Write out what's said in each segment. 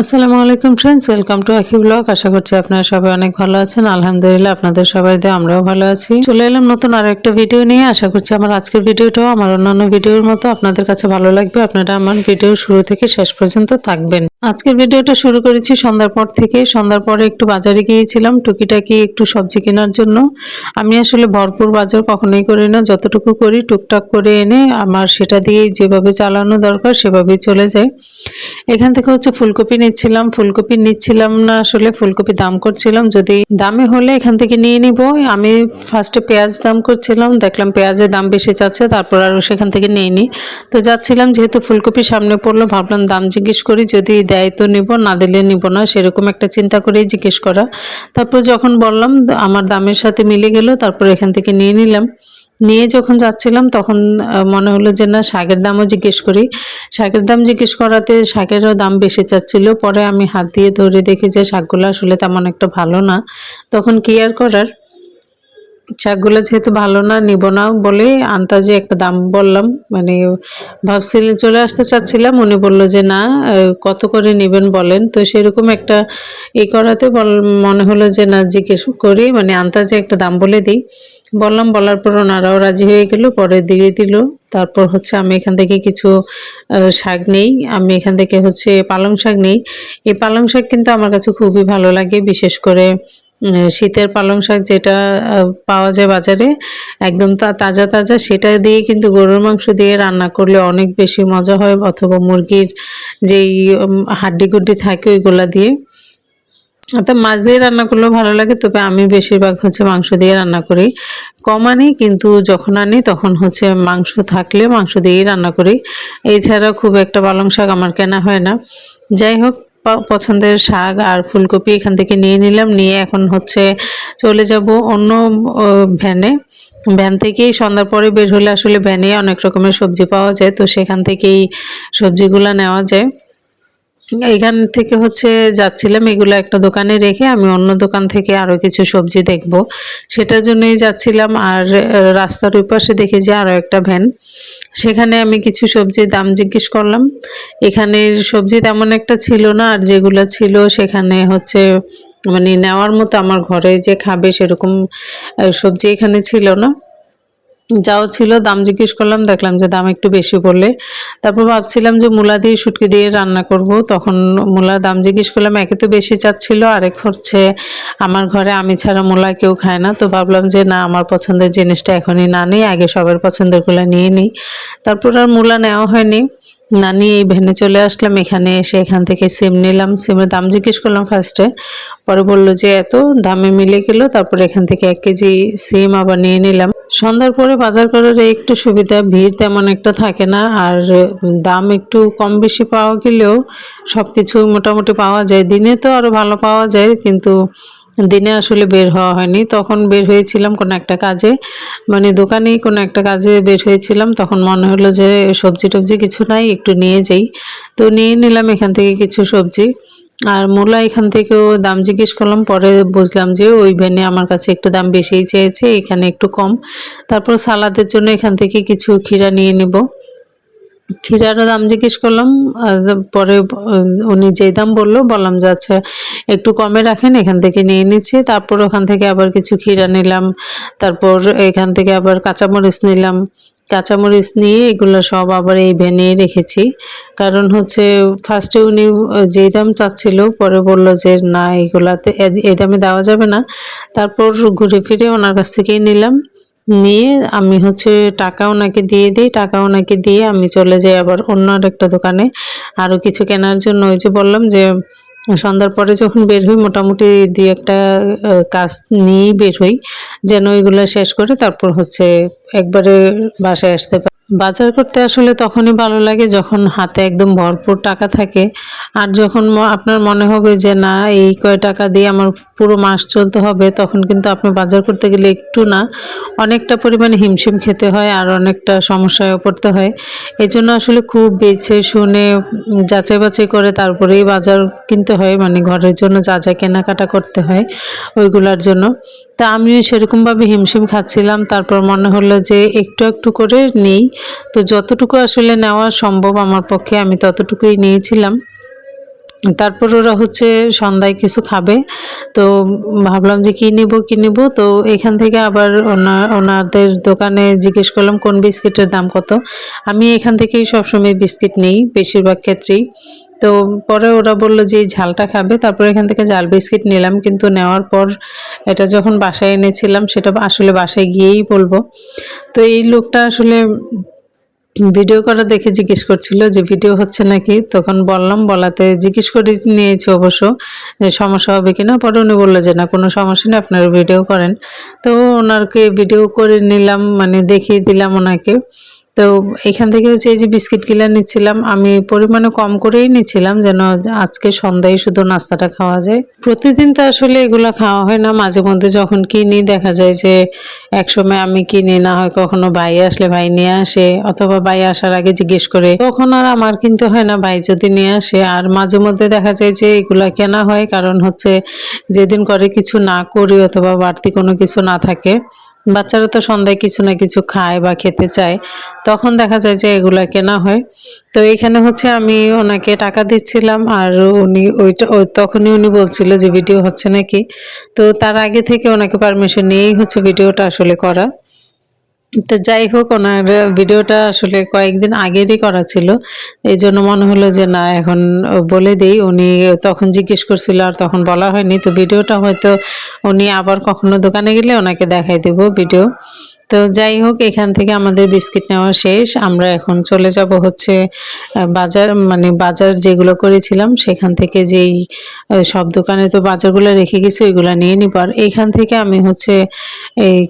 আসসালামু আলাইকুম friends welcome to Akhi blog আশা করছি আপনারা সবাই অনেক ভালো আছেন। আলহামদুলিল্লাহ, আপনাদের সবাই দিয়ে আমরাও ভালো আছি। চলে এলাম নতুন আরও একটা ভিডিও নিয়ে। আশা করছি আমার আজকের ভিডিওটাও আমার অন্যান্য ভিডিওর মতো আপনাদের কাছে ভালো লাগবে। আপনারা আমার ভিডিও শুরু থেকে শেষ পর্যন্ত থাকবেন। আজকের ভিডিওটা শুরু করেছি সন্ধ্যার পর থেকে। সন্ধ্যার পরে একটু বাজারে গিয়েছিলাম। টুকিটাকি একটু সবজি কেনার জন্য। আমি আসলে ভরপুর বাজার কখনোই করি না। যতটুকু করি, টুকটাক করে এনে আমার সেটা দিয়ে যেভাবে চালানো দরকার, সেভাবেই চলে যায়। এখান থেকে হচ্ছে ফুলকপি নিচ্ছিলাম, ফুলকপি নিচ্ছিলাম না, আসলে ফুলকপি দাম করছিলাম। যদি দামে হলে এখান থেকে নিয়ে নিব। আমি ফার্স্টে পেঁয়াজ দাম করছিলাম, দেখলাম পেঁয়াজের দাম বেশি চাচ্ছে তারপর আর সেখান থেকে নিয়ে নিই তো যাচ্ছিলাম, যেহেতু ফুলকপি সামনে পড়ল, ভাবলাম দাম জিজ্ঞেস করি, যদি দেয় তো নিব, না দিলে নিব না, সেরকম একটা চিন্তা করেই জিজ্ঞেস করা। তারপর যখন বললাম, আমার দামের সাথে মিলে গেল, তারপর এখান থেকে নিয়ে নিলাম। নিয়ে যখন যাচ্ছিলাম, তখন মনে হলো যে না, শাকের দামও জিজ্ঞেস করি। শাকের দাম জিজ্ঞেস করাতে শাকেরও দাম বেশি চাচ্ছিল। পরে আমি হাত দিয়ে ধরে দেখি যে শাকগুলো আসলে তেমন একটা ভালো না। তখন কি আর করার? শাকগুলো যেহেতু ভালো না, নিব না বলে আন্তাজে একটা দাম বললাম। মানে ভাবছিলেন চলে আসতে চাচ্ছিলাম, উনি বলল যে না কত করে নেবেন বলেন। তো সেরকম একটা এই করাতে মনে হলো যে না, জিজ্ঞেস করি। মানে আন্তাজে একটা দাম বলে দিই। বললাম, বলার পর ওনারাও রাজি হয়ে গেল পরে দিয়ে দিল। তারপর হচ্ছে আমি এখান থেকে কিছু শাক নেই। আমি এখান থেকে হচ্ছে পালং শাক নেই। এই পালং শাক কিন্তু আমার কাছে খুবই ভালো লাগে, বিশেষ করে শীতের পালং শাক যেটা পাওয়া যায় বাজারে, একদম তা- তাজা তাজা, সেটা দিয়ে কিন্তু গরুর মাংস দিয়ে রান্না করলে অনেক বেশি মজা হয়। অথবা মুরগির যেই হাড্ডি গুড্ডি থাকে ওইগুলা দিয়ে। তো মাছ দিয়ে রান্না করলেও ভালো লাগে, তবে আমি বেশিরভাগ হচ্ছে মাংস দিয়ে রান্না করি। কম আনি, কিন্তু যখন আনি তখন হচ্ছে মাংস থাকলে মাংস দিয়েই রান্না করি। এছাড়া খুব একটা পালং শাক আমার কেনা হয় না। যাই হোক পছন্দের শাক আর ফুলকপি এখান থেকে নিয়ে নিলাম, নিয়ে এখন হচ্ছে চলে যাব অন্য ভ্যানে। ভ্যান থেকেই সন্ধ্যার পরে বের হলে আসলে ভ্যানে অনেক রকমের সবজি পাওয়া যায়, তো সেখান থেকেই সবজিগুলো নেওয়া যায়। এখান থেকে হচ্ছে যাচ্ছিলাম, এগুলো একটা দোকানে রেখে আমি অন্য দোকান থেকে আরও কিছু সবজি দেখব। সেটার জন্যই যাচ্ছিলাম আর রাস্তার ওই পাশে দেখি যে আরও একটা ভ্যান। সেখানে আমি কিছু সবজির দাম জিজ্ঞেস করলাম। এখানের সবজি তেমন একটা ছিল না আর যেগুলো ছিল সেখানে হচ্ছে মানে নেওয়ার মতো আমার ঘরে যে খাবে সেরকম সবজি এখানে ছিল না। যাও ছিল, দাম জিজ্ঞেস করলাম, দেখলাম যে দাম একটু বেশি বললে তারপর ভাবছিলাম যে মূলা দিয়ে শুটকি দিয়ে রান্না করব। তখন মূলা দাম জিজ্ঞেস করলাম, একে তো বেশি চাচ্ছিল, আরেক হচ্ছে আমার ঘরে আমি ছাড়া মূলা কেউ খায় না। তো ভাবলাম যে না, আমার পছন্দের জিনিসটা এখনই না নিই, আগে সবার পছন্দেরগুলো নিয়ে নিই। তারপর আর মূলা নেওয়া হয়নি। না নিয়ে এই ভ্যানে চলে আসলাম, এখানে এসে এখান থেকে সিম নিলাম। সিমের দাম জিজ্ঞেস করলাম ফার্স্টে পরে বলল যে এত দামে মিলে গেলো, তারপর এখান থেকে এক কেজি সিম আবার নিয়ে নিলাম। সন্ধ্যার পরে বাজার করার একটু সুবিধা, ভিড় তেমন একটা থাকে না। আর দাম একটু কম বেশি পাওয়া গেলেও সব কিছু মোটামুটি পাওয়া যায়। দিনে তো আরও ভালো পাওয়া যায়, কিন্তু দিনে আসলে বের হওয়া হয়নি। তখন বের হয়েছিলাম কোনো একটা কাজে মানে দোকানেই কোনো একটা কাজে বের হয়েছিলাম। তখন মনে হলো যে সবজি টবজি কিছু নাই, একটু নিয়ে যাই। তো নিয়ে নিলাম এখান থেকে কিছু সবজি। আর মূলা এখান থেকেও দাম জিজ্ঞেস করলাম, পরে বুঝলাম যে ওই ভ্যানে আমার কাছে একটু দাম বেশিই চেয়েছে, এখানে একটু কম। তারপর সালাদের জন্য এখান থেকে কিছু ক্ষীরা নিয়ে নিব। ক্ষীরারও দাম জিজ্ঞেস করলাম পরে উনি যেই দাম বলল, বললাম যে আচ্ছা একটু কমে রাখেন, এখান থেকে নিয়ে নিচ্ছি। তারপর ওখান থেকে আবার কিছু ক্ষীরা নিলাম, তারপর এখান থেকে আবার কাঁচামরিচ নিলাম। কাঁচামরিচ নিয়ে এগুলো সব আবার এই ভ্যানে রেখেছি। কারণ হচ্ছে ফার্স্টে উনি যেই দাম চাচ্ছিল, পরে বলল যে, না, এগুলাতে এই দামে দেওয়া যাবে না। তারপর ঘুরে ফিরে ওনার কাছ থেকেই নিলাম। নিয়ে আমি হচ্ছে টাকা ওনাকে দিয়ে দিই, টাকা ওনাকে দিয়ে আমি চলে যাই আবার অন্য একটা দোকানে। আরও কিছু কেনার জন্য ওই যে বললাম যে সন্ধ্যার পরে যখন বের হই, মোটামুটি দু একটা কাজ নিয়েই বের হই, যেন ওইগুলো শেষ করে তারপর হচ্ছে একবারে বাসায় আসতে বাজার করতে আসলে তখনই ভালো লাগে যখন হাতে একদম ভরপুর টাকা থাকে। আর যখন আপনার মনে হবে যে, না, এই কয় টাকা দিয়ে আমার পুরো মাস চলতে হবে, তখন কিন্তু আপনি বাজার করতে গেলে একটু না, অনেকটা পরিমাণে হিমশিম খেতে হয় আর অনেকটা সমস্যায় পড়তে হয়। এই জন্য আসলে খুব বেছে শুনে, যাচাই বাছাই করে তারপরেই বাজার কিনতে হয়। মানে ঘরের জন্য যা যা কেনাকাটা করতে হয়, ওইগুলার জন্য। তা আমিও সেরকমভাবে হিমশিম খাচ্ছিলাম। তারপর মনে হলো যে একটু একটু করে নেই। তো যতটুকু আসলে নেওয়া সম্ভব আমার পক্ষে, আমি ততটুকুই নিয়েছিলাম। তারপর ওরা হচ্ছে সন্ধ্যায় কিছু খাবে। তো ভাবলাম যে কী নেব কী নেব? তো এখান থেকে আবার ওনার ওনাদের দোকানে জিজ্ঞেস করলাম, কোন বিস্কিটের দাম কত? আমি এখান থেকেই সবসময় বিস্কিট নেই, বেশিরভাগ ক্ষেত্রেই। তো পরে ওরা বলল যে ঝালটা খাবে। তারপর এখান থেকে জাল বিস্কিট নিলাম, কিন্তু নেওয়ার পর এটা যখন বাসায় এনেছিলাম, সেটা আসলে বাসায় গিয়েই বলব। তো এই লোকটা আসলে ভিডিও করা দেখে জিজ্ঞেস করছিল যে ভিডিও হচ্ছে নাকি? তখন বললাম, বলাতে জিজ্ঞেস করে নিয়েছি অবশ্য যে সমস্যা হবে কিনা, পরে উনি বলল যে না, কোনো সমস্যা নেই, আপনারা ভিডিও করেন। তো ওনারকে ভিডিও করে নিলাম মানে দেখিয়ে দিলাম ওনাকে। তো এখান থেকে হচ্ছে এই যে বিস্কিটগুলো নিচ্ছিলাম, আমি পরিমাণে কম করেই নিচ্ছিলাম যেন আজকে সন্ধ্যায় শুধু নাস্তাটা খাওয়া যায়। প্রতিদিন তো আসলে এগুলো খাওয়া হয় না। মাঝে মধ্যে যখন কিনি, দেখা যায় যে একসময় আমি কিনি, না হয় কখনো ভাই আসলে ভাই নিয়ে আসে, অথবা ভাই আসার আগে জিজ্ঞেস করে। তখন আর আমার কিন্তু হয় না, ভাই যদি নিয়ে আসে। আর মাঝে মধ্যে দেখা যায় যে, এগুলা কেনা হয়, কারণ হচ্ছে যেদিন করে কিছু না করি অথবা বাড়তি কোনো কিছু না থাকে বাচ্চারা তো সন্ধ্যায় কিছু না কিছু খায় বা খেতে চায়, তখন দেখা যায় যে এগুলা কেনা হয়। তো এখানে হচ্ছে আমি ওনাকে টাকা দিচ্ছিলাম আর উনি ওইটা তখনই উনি বলছিল যে ভিডিও হচ্ছে নাকি। তো তার আগে থেকে ওনাকে পারমিশন নিয়েই হচ্ছে ভিডিওটা আসলে করা। তো যাই হোক, ওনার ভিডিওটা আসলে কয়েকদিন আগেরই করা ছিল। এই জন্য মনে হলো যে, না, এখন বলে দেই, উনি তখন জিজ্ঞেস করছিল, আর তখন বলা হয়নি। তো ভিডিওটা হয়তো উনি আবার কখনো দোকানে গেলে ওনাকে দেখাই দেব ভিডিও। তো যাই হোক, এখান থেকে আমাদের বিস্কিট নেওয়া শেষ। আমরা এখন চলে যাব হচ্ছে বাজার মানে বাজার যেগুলো করেছিলাম, সেখান থেকে যেই সব দোকানে তো বাজারগুলো রেখে গেছি, ওইগুলো নিয়ে নিবার এখান থেকে আমি হচ্ছে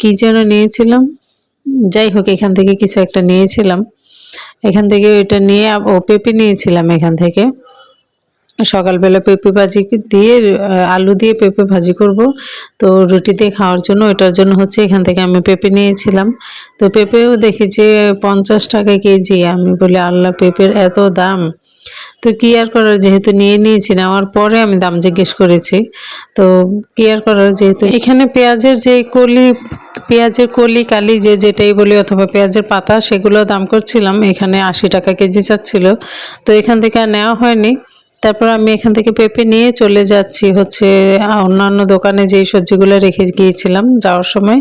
কী যেন নিয়েছিলাম? যাই হোক, এখান থেকে কিছু একটা নিয়েছিলাম। এখান থেকে ওইটা নিয়ে ও পেঁপে নিয়েছিলাম এখান থেকে। সকালবেলা পেঁপে ভাজি দিয়ে আলু দিয়ে পেঁপে ভাজি করব। তো রুটি দিয়ে খাওয়ার জন্য ওটার জন্য হচ্ছে এখান থেকে আমি পেঁপে নিয়েছিলাম। তো পেঁপেও দেখি যে পঞ্চাশ টাকা কেজি। আমি বলি, আল্লাহ, পেঁপের এত দাম। তো কি আর করার? যেহেতু নিয়ে নিয়েছি, নেওয়ার পরে আমি দাম জিজ্ঞেস করেছি। তো কি আর করার? যেহেতু এখানে পেঁয়াজের যে কলি পেঁয়াজের কলি, কালি, যে যেটাই বলি, অথবা পেঁয়াজের পাতা সেগুলো দাম করছিলাম। এখানে আশি টাকা কেজি চাচ্ছিল। তো এখান থেকে আর নেওয়া হয়নি। তারপর আমি এখান থেকে পেঁপে নিয়ে চলে যাচ্ছি হচ্ছে অন্যান্য দোকানে যেই সবজিগুলো রেখে গিয়েছিলাম যাওয়ার সময়,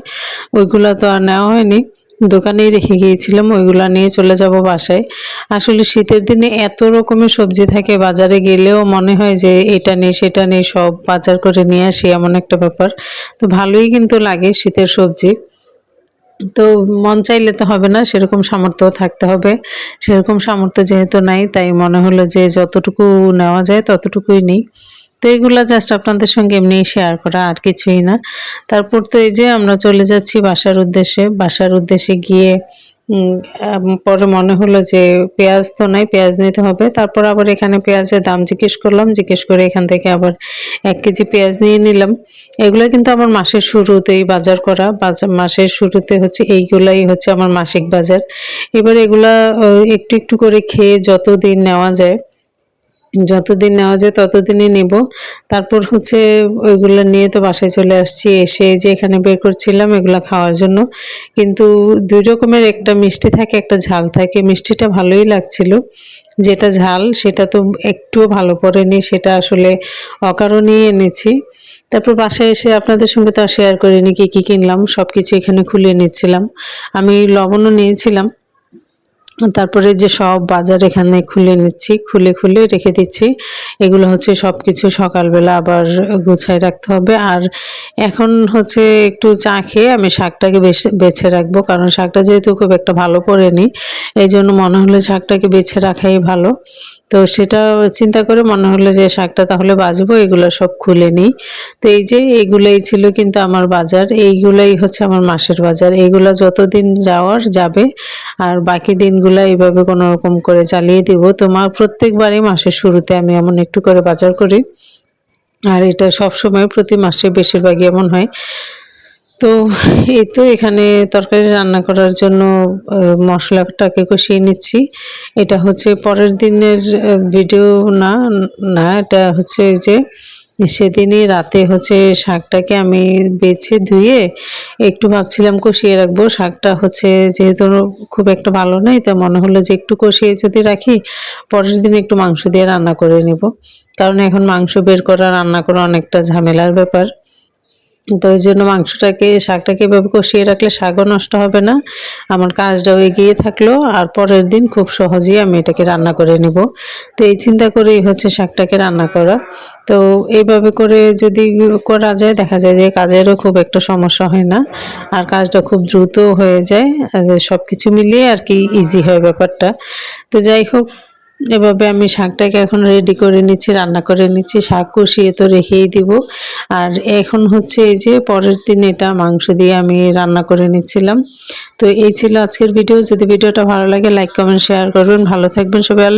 ওইগুলো তো আর নেওয়া হয়নি। দোকানেই রেখে গিয়েছিলাম, ওইগুলো নিয়ে চলে যাব বাসায়। আসলে শীতের দিনে এত রকমের সবজি থাকে, বাজারে গেলেও মনে হয় যে এটা নেই, সেটা নেই, সব বাজার করে নিয়ে আসি এমন একটা ব্যাপার। তো ভালোই কিন্তু লাগে শীতের সবজি। তো মন চাইলে তো হবে না, সেরকম সামর্থ্য থাকতে হবে। সেরকম সামর্থ্য যেহেতু নাই, তাই মনে হলো যে যতটুকু নেওয়া যায় ততটুকুই নেই। তো এইগুলো জাস্ট আপনাদের সঙ্গে এমনি শেয়ার করা, আর কিছুই না। তারপর তো এই যে আমরা চলে যাচ্ছি বাসার উদ্দেশ্যে। বাসার উদ্দেশ্যে গিয়ে পরে মনে হলো যে পেঁয়াজ তো নাই, পেঁয়াজ নিতে হবে। তারপর আবার এখানে পেঁয়াজের দাম জিজ্ঞেস করলাম। জিজ্ঞেস করে এখান থেকে আবার এক কেজি পেঁয়াজ নিয়ে নিলাম। এগুলো কিন্তু আমার মাসের শুরুতেই বাজার করা। বাজার মাসের শুরুতে হচ্ছে এইগুলাই হচ্ছে আমার মাসিক বাজার। এবার এগুলা একটু একটু করে খেয়ে যত দিন নেওয়া যায় যতদিন নেওয়া যায় ততদিনই নেব। তারপর হচ্ছে ওইগুলো নিয়ে তো বাসায় চলে আসছি, এসে যে এখানে বের করছিলাম এগুলো খাওয়ার জন্য। কিন্তু দুই রকমের, একটা মিষ্টি থাকে, একটা ঝাল থাকে। মিষ্টিটা ভালোই লাগছিল। যেটা ঝাল, সেটা তো একটুও ভালো পড়েনি, সেটা আসলে অকারণেই এনেছি। তারপর বাসায় এসে আপনাদের সঙ্গে তো শেয়ার করিনি, কি কী কিনলাম সব কিছু এখানে খুলে নিচ্ছিলাম। আমি লবণও নিয়েছিলাম। তারপরে যে সব বাজার এখানে খুলে নিচ্ছি, খুলে খুলে রেখে দিচ্ছি। এগুলো হচ্ছে সব কিছু সকালবেলা আবার গুছায় রাখতে হবে। আর এখন হচ্ছে একটু চা খেয়ে আমি শাকটাকে বেছে বেছে রাখব, কারণ শাকটা যেহেতু খুব একটা ভালো পড়েনি এই জন্য মনে হলো শাকটাকে বেছে রাখাই ভালো। তো সেটা চিন্তা করে মনে হলো যে শাকটা তাহলে বাজবো, এগুলো সব খুলে নিই। তো এই যে এইগুলোই ছিল কিন্তু আমার বাজার, এইগুলোই হচ্ছে আমার মাসের বাজার। এইগুলো যতদিন যাওয়ার যাবে, আর বাকি দিনগুলো এইভাবে কোনো রকম করে চালিয়ে দিব। তো মা, প্রত্যেকবারই মাসের শুরুতে আমি এমন একটু করে বাজার করি। আর এটা সব সময় প্রতি মাসে বেশিরভাগই এমন হয়। তো এই তো এখানে তরকারি রান্না করার জন্য মশলাটাকে কষিয়ে নিচ্ছি। এটা হচ্ছে পরের দিনের ভিডিও না না, এটা হচ্ছে যে সেদিনই রাতে হচ্ছে শাকটাকে আমি বেছে ধুয়ে একটু ভাবছিলাম কষিয়ে রাখব। শাকটা হচ্ছে যেহেতু খুব একটা ভালো নেই, তাই মনে হলো যে একটু কষিয়ে যদি রাখি, পরের দিন একটু মাংস দিয়ে রান্না করে নেব। কারণ এখন মাংস বের করা, রান্না করা অনেকটা ঝামেলার ব্যাপার। তো ওই জন্য মাংসটাকে, শাকটাকে এভাবে কষিয়ে রাখলে শাকও নষ্ট হবে না। আমার কাজটাও এগিয়ে থাকল আর পরের দিন খুব সহজেই আমি এটাকে রান্না করে নেব। তো এই চিন্তা করেই হচ্ছে শাকটাকে রান্না করা। তো এইভাবে করে যদি করা যায়, দেখা যায় যে কাজেরও খুব একটা সমস্যা হয় না আর কাজটা খুব দ্রুত হয়ে যায়। সব কিছু মিলিয়ে আর কি ইজি হয় ব্যাপারটা। তো যাই হোক এভাবে আমি শাকটাকে এখন রেডি করে নিচ্ছি, রান্না করে নিচ্ছি। শাক কষিয়ে তো রেখেই দিব। আর এখন হচ্ছে এই যে পরের দিন এটা মাংস দিয়ে আমি রান্না করে নিচ্ছিলাম। তো এই ছিল আজকের ভিডিও। যদি ভিডিওটা ভালো লাগে লাইক কমেন্ট শেয়ার করবেন। ভালো থাকবেন সবাই। আল্লাহ